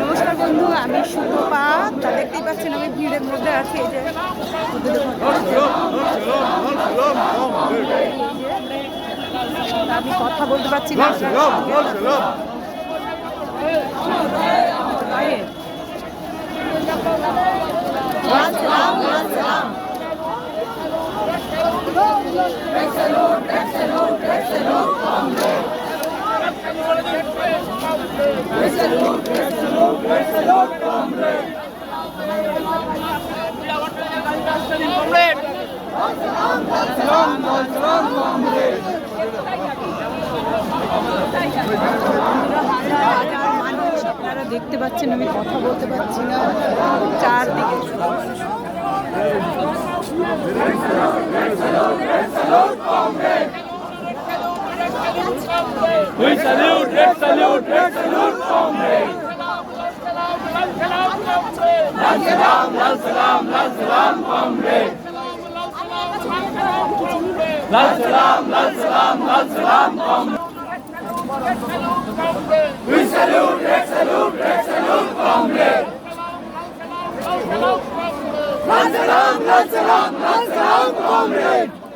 নমস্কার বন্ধু, আমি সুপ্রপা তা দেখতেই পাচ্ছেন আমি ভিড়ের মধ্যে আছি যে আমি কথা বলতে পারছি না বাইরে। হাজার হাজার আপনারা দেখতে পাচ্ছেন আমি কথা বলতে পারছি না চারদিকে শুধু মানুষ। We salute, red salute, red salute, comrade. Lal salam, lal salam, lal salam, comrade. Salam, lal salam, lal salam, comrade. We salute, red salute, red salute, comrade. Lal salam, lal salam, lal salam, comrade.